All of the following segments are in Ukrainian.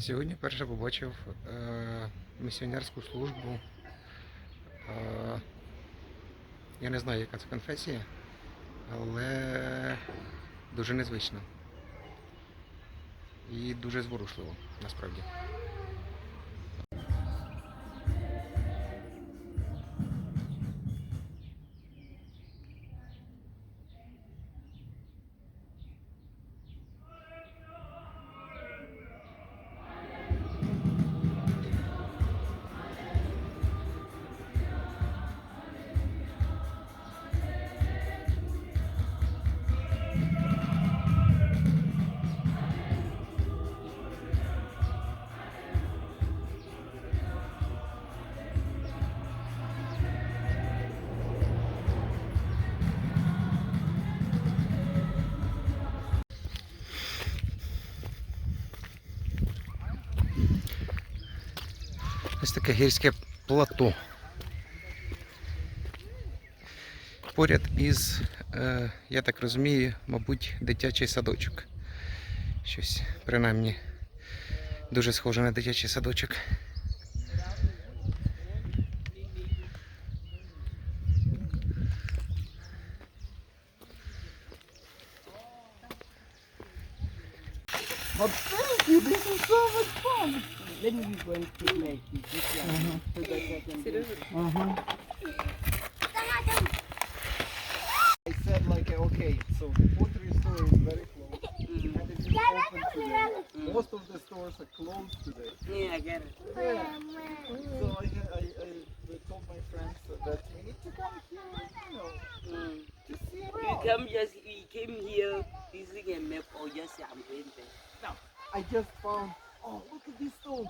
Сьогодні перше побачив е, місіонерську службу. Е, я не знаю, яка це конфесія, але дуже незвично. І дуже зворушливо, насправді. Ось таке гірське плато. Поряд із, е, я так розумію, мабуть, дитячий садочок. Щось, принаймні, дуже схоже на дитячий садочок. But thank you, this is so much fun. Let me go and take my keys. This one, so that I can do. Uh-huh. I said like, uh, okay, so the pottery store is very close. And it is open today. Most of the stores are closed today. Yeah, I get it. Yeah. So I, I, I, I told my friends that we need to come here, you know, Mm. to see We come just, we came here using a map or just say I'm going there. I just found, oh, look at these stones.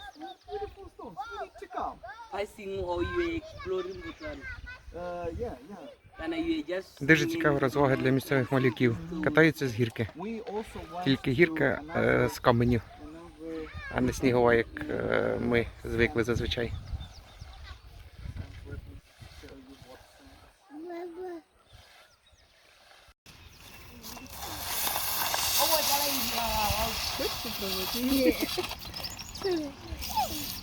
Beautiful stones. We need to come. Passing or you exploring Botswana. Uh, yeah, yeah. And you were just. Дуже цікава розвага для місцевих малюків. Катаються з гірки. Тільки гірка е, з каменів, а не снігова, як е, ми звикли зазвичай. そうですね。